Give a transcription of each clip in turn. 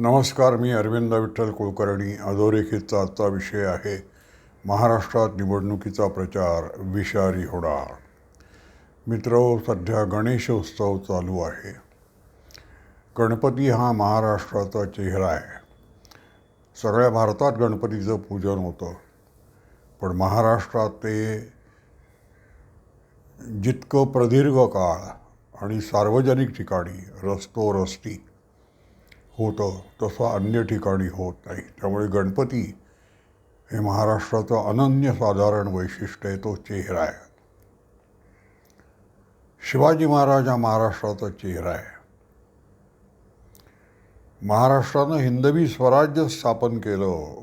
नमस्कार मी अरविंद विठ्ठल कुलकर्णी. अधोरेखितचा आजचा विषय आहे महाराष्ट्रात निवडणुकीचा प्रचार विषारी होणार. मित्र सध्या गणेश उत्सव चालू आहे. गणपती हा महाराष्ट्राचा चेहरा आहे. सगळ्या भारतात गणपतीचं पूजन होतं. पण महाराष्ट्रात ते जितकं प्रदीर्घ काळ आणि सार्वजनिक ठिकाणी रस्तो रस्ती होतं तसं अन्य ठिकाणी होत नाही. त्यामुळे गणपती हे महाराष्ट्राचं अनन्यसाधारण वैशिष्ट्य आहे तो चेहरा आहे. शिवाजी महाराज हा महाराष्ट्राचा चेहरा आहे. महाराष्ट्रानं हिंदवी स्वराज्य स्थापन केलं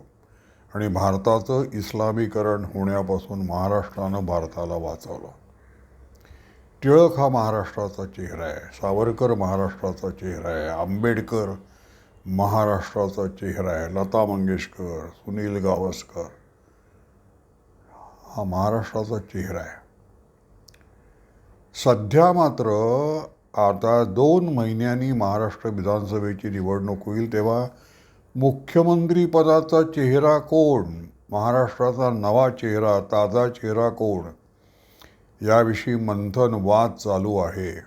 आणि भारताचं इस्लामीकरण होण्यापासून महाराष्ट्रानं भारताला वाचवलं. टिळक हा महाराष्ट्राचा चेहरा आहे सावरकर महाराष्ट्राचा चेहरा आहे आंबेडकर महाराष्ट्राचा चेहरा आहे. लता मंगेशकर सुनील गावस्कर. हा महाराष्ट्राचा चेहरा आहे. सध्या मात्र आता दोन महिन्यांनी महाराष्ट्र विधानसभेची निवडणूक होईल तेव्हा मुख्यमंत्रीपदाचा चेहरा कोण? महाराष्ट्राचा नवा चेहरा ताजा चेहरा कोण? याविषयी मंथन वाद चालू आहे.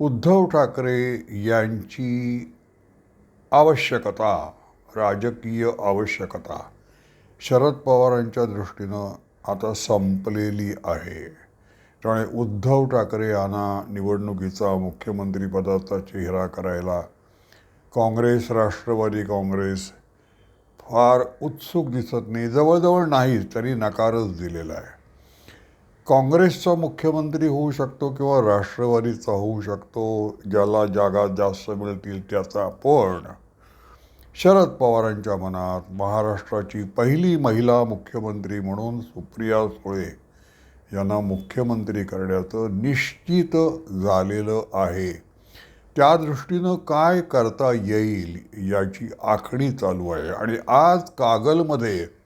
उद्धव ठाकरे यांची आवश्यकता राजकीय आवश्यकता शरद पवारांच्या दृष्टीनं आता संपलेली आहे. त्यामुळे उद्धव ठाकरे यांना निवडणुकीचा मुख्यमंत्रीपदाचा चेहरा करायला काँग्रेस राष्ट्रवादी काँग्रेस फार उत्सुक दिसत नाही. जवळजवळ नाहीच तरी नकारच दिलेला आहे. काँग्रेसचा मुख्यमंत्री होऊ शकतो किंवा राष्ट्रवादीचा होऊ शकतो ज्याला जागा जास्त मिळतील त्याचा पण शरद पवारांच्या मनात महाराष्ट्राची पहिली महिला मुख्यमंत्री म्हणून सुप्रिया सुळे यांना मुख्यमंत्री करण्याचं निश्चित झालेलं आहे. त्या दृष्टीनं काय करता येईल याची आखणी चालू आहे. आणि आज कागलमध्ये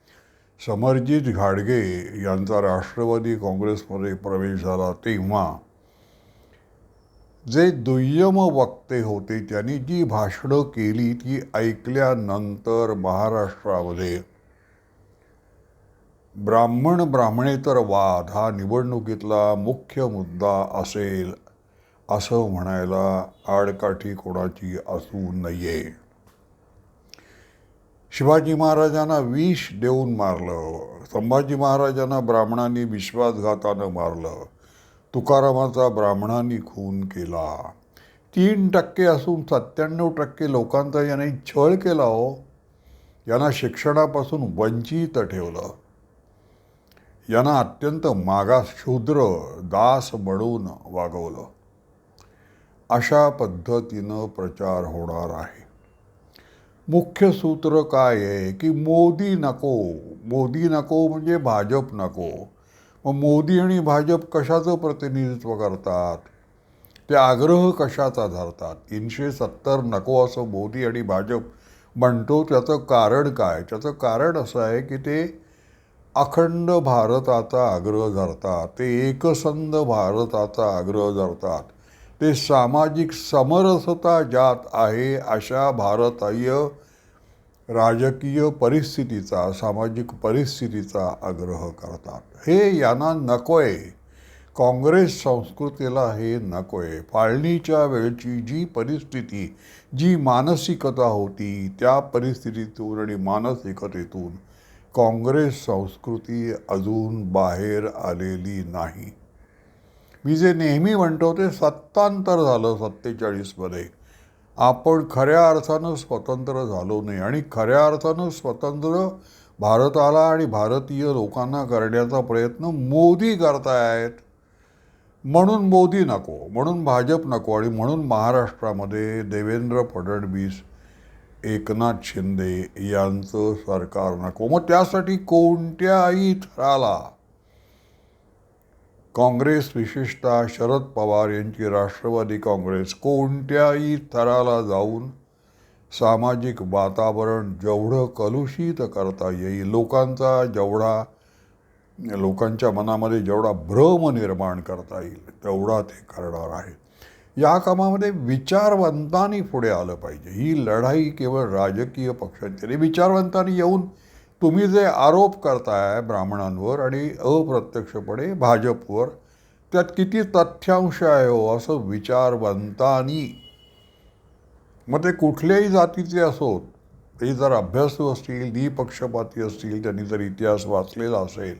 समरजित घाडगे यांचा राष्ट्रवादी काँग्रेसमध्ये प्रवेश झाला तेव्हा जे दुय्यम वक्ते होते त्यांनी जी भाषणं केली ती ऐकल्यानंतर महाराष्ट्रामध्ये ब्राह्मण ब्राह्मणेतर वाद हा निवडणुकीतला मुख्य मुद्दा असेल असं म्हणायला आडकाठी कोणाची असू नये शिवाजी महाराजांना विष देऊन मारलं. संभाजी महाराजांना ब्राह्मणांनी विश्वासघातानं मारलं. तुकारामाचा ब्राह्मणांनी खून केला. तीन टक्के असून सत्त्याण्णव टक्के लोकांचा याने छळ केला हो. यांना शिक्षणापासून वंचित ठेवलं. यांना अत्यंत मागास शूद्र दास म्हणून वागवलं. अशा पद्धतीनं प्रचार होणार आहे. मुख्य सूत्र काय आहे की मोदी नको? मोदी नको म्हणजे भाजप नको. मग मोदी आणि भाजप कशाचं प्रतिनिधित्व करतात? ते आग्रह कशाचा धरतात? तीनशे सत्तर नको असं मोदी आणि भाजप म्हणतो त्याचं कारण काय? त्याचं कारण असं आहे की ते अखंड भारताचा आग्रह धरतात. ते एकसंध भारताचा आग्रह धरतात. ते सामाजिक समरसता ज्यात आहे अशा भारतीय राजकीय परिस्थितीचा सामाजिक परिस्थितीचा आग्रह करतात. हे यांना नको आहे काँग्रेस संस्कृतीला हे नको आहे फाळणीच्या वेळची जी परिस्थिती जी मानसिकता होती त्या परिस्थितीतून आणि मानसिकतेतून काँग्रेस संस्कृती अजून बाहेर आलेली नाही. मी जे नेहमी म्हणतो ते सत्तांतर झालं सत्तेचाळीसमध्ये. आपण खऱ्या अर्थानं स्वतंत्र झालो नाही आणि खऱ्या अर्थानं स्वतंत्र भारताला आणि भारतीय लोकांना करण्याचा प्रयत्न मोदी करतायत. म्हणून मोदी नको म्हणून भाजप नको आणि म्हणून महाराष्ट्रामध्ये देवेंद्र फडणवीस एकनाथ शिंदे यांचं सरकार नको. मग त्यासाठी कोणत्याही थराला काँग्रेस विशेषतः शरद पवार यांची राष्ट्रवादी काँग्रेस कोणत्याही थराला जाऊन सामाजिक वातावरण जेवढं कलुषित करता येईल लोकांचा जेवढा लोकांच्या मनामध्ये जेवढा भ्रम निर्माण करता येईल तेवढा ते करणार आहे या कामामध्ये विचारवंतांनी पुढे आलं पाहिजे. ही लढाई केवळ राजकीय पक्षांची नाही विचारवंतांनी येऊन तुम्ही जे आरोप करताय ब्राह्मणांवर आणि अप्रत्यक्षपणे भाजपवर त्यात किती तथ्यांश आहे हो असं विचारवंतांनी? मग ते कुठल्याही जातीचे असोत ते जर अभ्यासू असतील निपक्षपाती असतील त्यांनी जर इतिहास वाचलेला असेल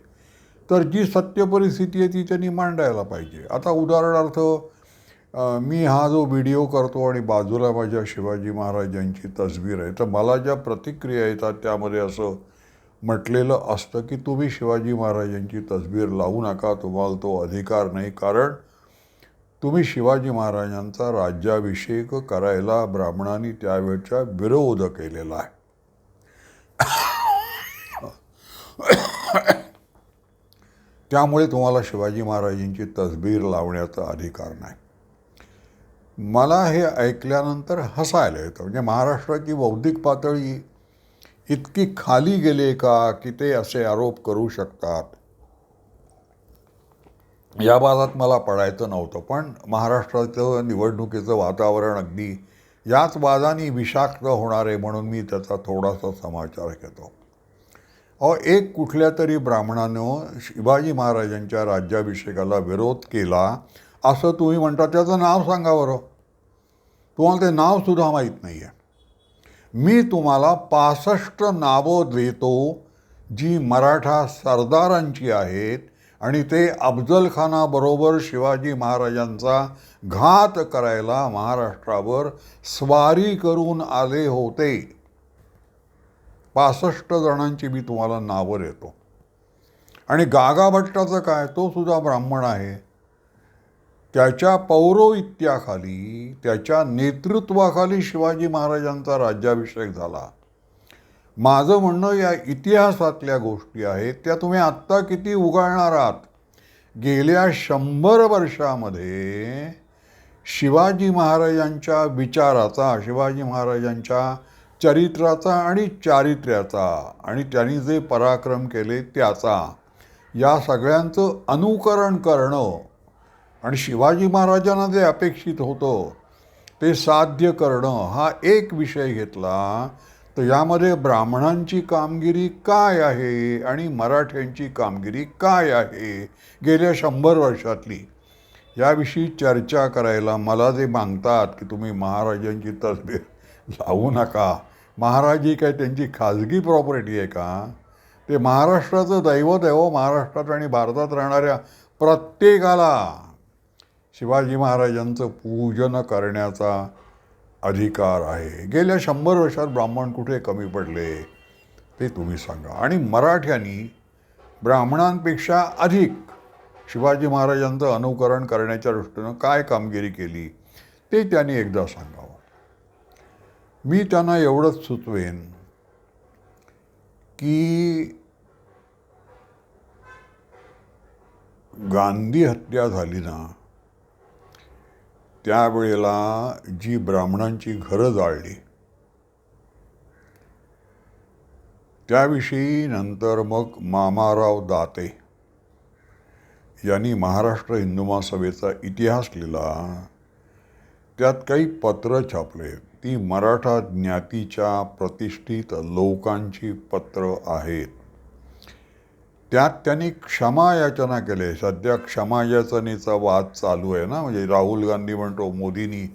तर जी सत्य परिस्थिती आहे ती त्यांनी मांडायला पाहिजे. आता उदाहरणार्थ मी हा जो व्हिडिओ करतो आणि बाजूला माझ्या शिवाजी महाराजांची तस्वीर आहे तर मला ज्या प्रतिक्रिया येतात त्यामध्ये असं म्हटलेलं असतं की तुम्ही शिवाजी महाराजांची तसबीर लावू नका तुम्हाला तो अधिकार नाही. कारण तुम्ही शिवाजी महाराजांचा राज्याभिषेक करायला ब्राह्मणांनी त्यावेळचा विरोध केलेला आहे. त्यामुळे तुम्हाला शिवाजी महाराजांची तसबीर लावण्याचा अधिकार नाही. मला हे ऐकल्यानंतर हसायला येतं. म्हणजे महाराष्ट्राची बौद्धिक पातळी इतकी खाली गेली का की ते असे आरोप करू शकतात? या बाबत मला पडायचं नव्हतं पण महाराष्ट्राचं निवडणुकीचं वातावरण अगदी याच वादाने विषाक्त होणार आहे म्हणून मी त्याचा थोडासा समाचार घेतो. अहो एक कुठल्या तरी ब्राह्मणानं शिवाजी महाराजांच्या राज्याभिषेकाला विरोध केला असं तुम्ही म्हणता त्याचं नाव सांगा बरं. तुम्हाला ते नावसुद्धा माहीत नाही आहे मी तुम्हाला पासष्ट नावं देतो जी मराठा सरदारांची आहेत आणि ते अफजलखानाबरोबर शिवाजी महाराजांचा घात करायला महाराष्ट्रावर स्वारी करून आले होते. पासष्ट जणांची मी तुम्हाला नावं देतो. आणि गागाभट्टाचं काय? तो सुद्धा ब्राह्मण आहे. त्याच्या पौरोहित्याखाली त्याच्या नेतृत्वाखाली शिवाजी महाराजांचा राज्याभिषेक झाला. माझं म्हणणं या इतिहासातल्या गोष्टी आहेत त्या तुम्ही आत्ता किती उगाळणार आहात? गेल्या शंभर वर्षामध्ये शिवाजी महाराजांच्या विचाराचा शिवाजी महाराजांच्या चरित्राचा आणि चारित्र्याचा आणि त्यांनी जे पराक्रम केले त्याचा या सगळ्यांचं अनुकरण करणं आणि शिवाजी महाराजांना जे अपेक्षित होतं ते साध्य करणं हा एक विषय घेतला तर यामध्ये ब्राह्मणांची कामगिरी काय आहे आणि मराठ्यांची कामगिरी काय आहे गेल्या शंभर वर्षातली? याविषयी चर्चा करायला मला जे मागतात की तुम्ही महाराजांची तसबीर लावू नका. महाराज ही काय त्यांची खाजगी प्रॉपर्टी आहे का? ते महाराष्ट्राचं दैवत आहे हो महाराष्ट्रात आणि भारतात राहणाऱ्या प्रत्येकाला. शिवाजी महाराजांचं पूजन करण्याचा अधिकार आहे. गेल्या शंभर वर्षात ब्राह्मण कुठे कमी पडले ते तुम्ही सांगा. आणि मराठ्यांनी ब्राह्मणांपेक्षा अधिक शिवाजी महाराजांचं अनुकरण करण्याच्या दृष्टीनं काय कामगिरी केली ते त्यांनी एकदा सांगावं. मी त्यांना एवढंच सुचवेन की गांधी हत्या झाली ना त्यावेळेला जी ब्राह्मणांची घरं जाळली त्याविषयी नंतर मग मामाराव दाते यांनी महाराष्ट्र हिंदू महासभेचा इतिहास लिहिला. त्यात काही पत्र छापले. ती मराठा ज्ञातीच्या प्रतिष्ठित लोकांची पत्र आहेत. त्यात त्यांनी क्षमा याचना केले. सध्या क्षमा याचनेचा वाद चालू आहे ना. म्हणजे राहुल गांधी म्हणतो मोदींनी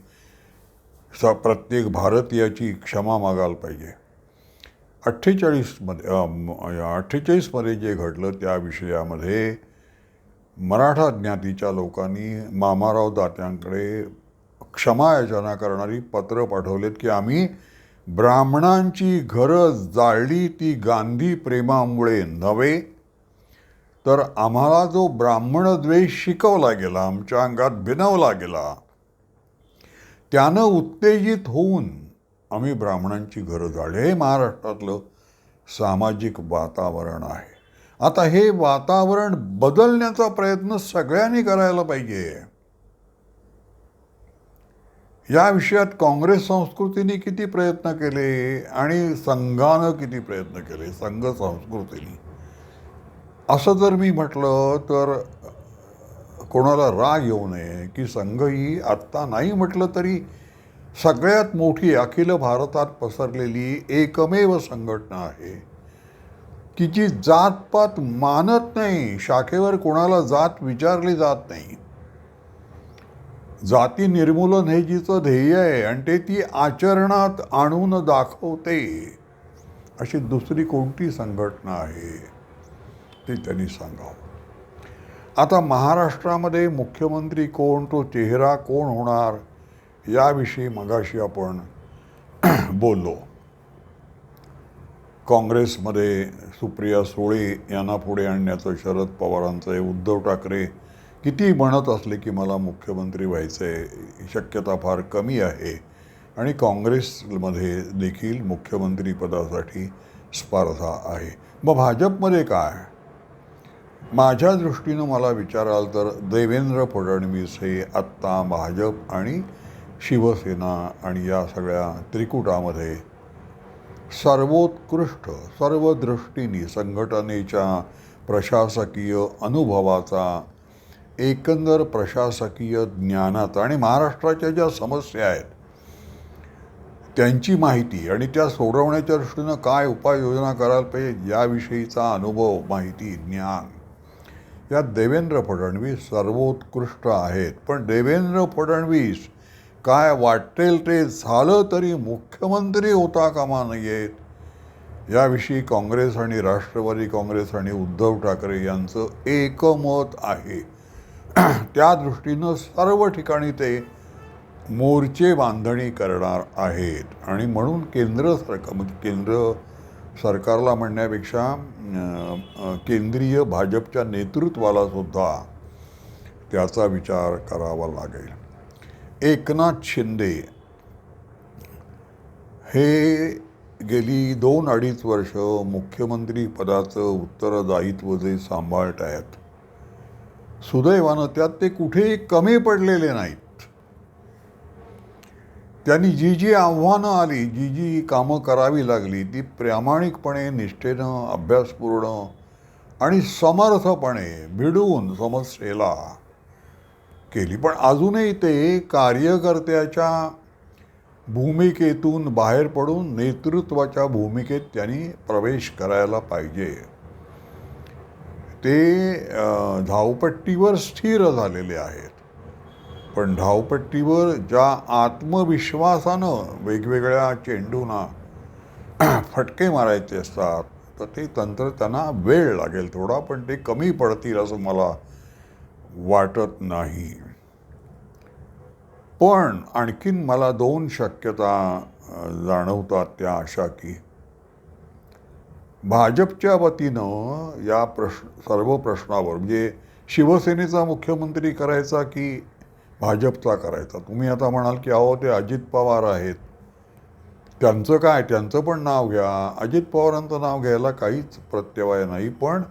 स प्रत्येक भारतीयाची क्षमा मागायला पाहिजे. अठ्ठेचाळीसमध्ये अठ्ठेचाळीसमध्ये जे घडलं त्या विषयामध्ये मराठा ज्ञातीच्या लोकांनी मामाराव दात्यांकडे क्षमा याचना करणारी पत्र पाठवलेत की आम्ही ब्राह्मणांची घरं जाळली ती गांधी प्रेमामुळे नव्हे तर आम्हाला जो ब्राह्मण द्वेष शिकवला गेला आमच्या अंगात भिनवला गेला त्यानं उत्तेजित होऊन आम्ही ब्राह्मणांची घरं झाले हे महाराष्ट्रातलं सामाजिक वातावरण आहे. आता हे वातावरण बदलण्याचा प्रयत्न सगळ्यांनी करायला पाहिजे. या विषयात काँग्रेस संस्कृतीने किती प्रयत्न केले आणि संघानं किती प्रयत्न केले संघ संस्कृतीने? असं जर मी म्हटलं तर कोणाला राग येऊ नये की संघ ही आत्ता नाही म्हटलं तरी सगळ्यात मोठी अखिल भारतात पसरलेली एकमेव संघटना आहे. की जी जातपात मानत नाही शाखेवर कोणाला जात विचारली जात नाही. जाती निर्मूलन हे जिचं ध्येय आहे आणि ते ती आचरणात आणून दाखवते अशी दुसरी कोणती संघटना आहे? ते त्यांनी सांगावं. आता महाराष्ट्रामध्ये मुख्यमंत्री कोण तो चेहरा कोण होणार याविषयी मगाशी आपण बोललो. काँग्रेसमध्ये सुप्रिया सुळे यांना पुढे आणण्याचं शरद पवारांचं आहे उद्धव ठाकरे किती म्हणत असले की मला मुख्यमंत्री व्हायचं आहे शक्यता फार कमी आहे. आणि काँग्रेसमध्ये देखील मुख्यमंत्रीपदासाठी स्पर्धा आहे. मग भाजपमध्ये काय? माझ्या दृष्टीनं मला विचाराल तर देवेंद्र फडणवीस हे आत्ता भाजप आणि शिवसेना आणि या सगळ्या त्रिकुटामध्ये सर्वोत्कृष्ट सर्व दृष्टीने संघटनेच्या प्रशासकीय अनुभवाचा एकंदर प्रशासकीय ज्ञानाचा आणि महाराष्ट्राच्या ज्या समस्या आहेत त्यांची माहिती आणि त्या सोडवण्याच्या दृष्टीनं काय उपाययोजना करायला पाहिजे याविषयीचा अनुभव माहिती ज्ञान यात देवेंद्र फडणवीस सर्वोत्कृष्ट आहेत. पण देवेंद्र फडणवीस काय वाटेल ते झालं तरी मुख्यमंत्री होता कामा नयेत याविषयी काँग्रेस आणि राष्ट्रवादी काँग्रेस आणि उद्धव ठाकरे यांचं एकमत आहे. त्या दृष्टीनं सर्व ठिकाणी ते मोर्चे बांधणी करणार आहेत. आणि म्हणून केंद्र सरकार म्हणजे केंद्र सरकारला म्हणण्यापेक्षा केंद्रीय भाजपच्या नेतृत्वाला सुद्धा त्याचा विचार करावा लागेल. एकनाथ शिंदे हे गेली दोन अडीच वर्ष मुख्यमंत्री पदाचं उत्तरदायित्व जे सांभाळत आहेत सुदैवानं त्यात ते कुठेही कमी पडलेले नाहीत. त्यांनी जी जी आव्हानं आली जी जी कामं करावी लागली ती प्रामाणिकपणे निष्ठेनं अभ्यासपूर्ण आणि समर्थपणे भिडून समस्येला केली. पण अजूनही ते कार्यकर्त्याच्या भूमिकेतून बाहेर पडून नेतृत्वाच्या भूमिकेत त्यांनी प्रवेश करायला पाहिजे. ते धावपट्टीवर स्थिर झालेले आहेत. पण धावपट्टीवर ज्या आत्मविश्वासानं वेगवेगळ्या चेंडूंना फटके मारायचे असतात तर ते तंत्र त्यांना वेळ लागेल थोडा पण ते कमी पडतील असं मला वाटत नाही. पण आणखीन मला दोन शक्यता जाणवतात त्या अशा की. भाजपच्या वतीनं या प्रश्न सर्व प्रश्नावर म्हणजे शिवसेनेचा मुख्यमंत्री करायचा की भाजपचा करायचा. तुम्ही आता म्हणाल की अहो ते अजित पवार आहेत. त्यांचं काय? त्यांचं पण नाव घ्या. अजित पवारांचं नाव घ्यायला काहीच प्रत्यवाय नाही पण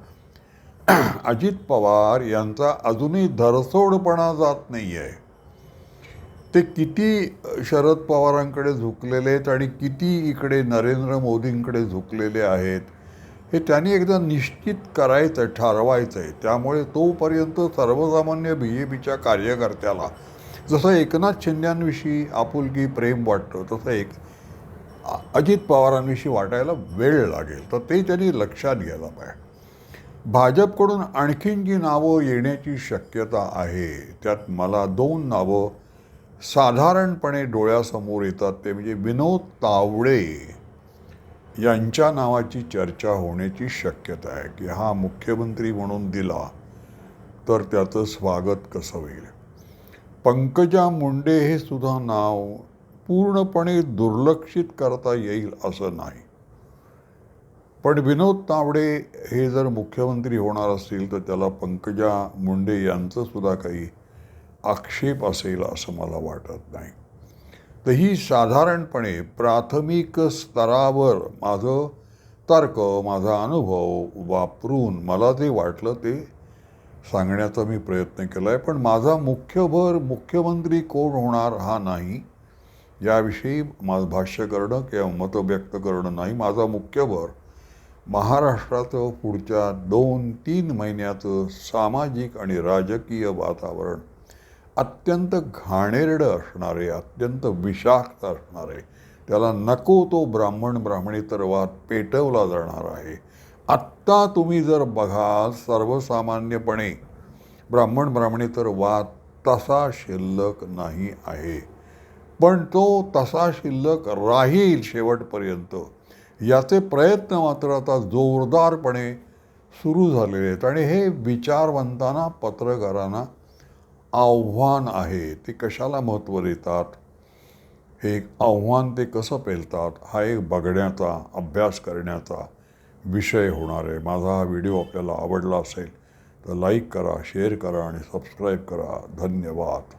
अजित पवार यांचा अजूनही धरसोडपणा जात नाही आहे ते किती शरद पवारांकडे झुकलेले आहेत आणि किती इकडे नरेंद्र मोदींकडे झुकलेले आहेत? हे त्यांनी एकदा निश्चित करायचं आहे ठरवायचं आहे त्यामुळे तोपर्यंत सर्वसामान्य बी जे पीच्या कार्यकर्त्याला जसं एकनाथ शिंद्यांविषयी आपुलकी प्रेम वाटतं तसं एक अजित पवारांविषयी वाटायला वेळ लागेल. तर ते त्यांनी लक्षात घ्यायला पाहिजे. भाजपकडून आणखीन जी नावं येण्याची शक्यता आहे त्यात मला दोन नावं साधारणपणे डोळ्यासमोर येतात. ते म्हणजे विनोद तावडे यांच्या नावाची चर्चा होण्याची शक्यता आहे की हा मुख्यमंत्री म्हणून दिला तर त्याचं स्वागत कसं होईल? पंकजा मुंडे हे सुद्धा नाव पूर्णपणे दुर्लक्षित करता येईल असं नाही. पण विनोद तावडे हे जर मुख्यमंत्री होणार असतील तर त्याला पंकजा मुंडे यांचं सुद्धा काही आक्षेप असेल असं मला वाटत नाही. तर ही साधारणपणे प्राथमिक स्तरावर माझं तर्क माझा अनुभव वापरून मला जे वाटलं ते सांगण्याचा मी प्रयत्न केला आहे पण माझा मुख्य भर मुख्यमंत्री कोण होणार हा नाही याविषयी माझं भाष्य करणं किंवा मत व्यक्त करणं नाही. माझा मुख्य भर महाराष्ट्राचं पुढच्या दोन तीन महिन्याचं सामाजिक आणि राजकीय वातावरण अत्यंत घाणेरडं असणारे अत्यंत विषाक्त असणारे त्याला नको तो ब्राह्मण ब्राह्मणेतर वाद पेटवला जाणार आहे. आत्ता तुम्ही जर बघाल सर्वसामान्यपणे ब्राह्मण ब्राह्मणेतर वाद तसा शिल्लक नाही आहे. पण तो तसा शिल्लक राहील शेवटपर्यंत. याचे प्रयत्न मात्र आता जोरदारपणे सुरू झालेले आहेत. आणि हे विचारवंतांना पत्रकारांना आव्हान आहे. ते कशाला महत्त्व देतात? हे एक आव्हान ते कसं पेलतात? हा एक बघण्याचा अभ्यास करण्याचा विषय होणार आहे. माझा हा व्हिडिओ आपल्याला आवडला असेल तर लाईक करा शेअर करा आणि सबस्क्राईब करा. धन्यवाद.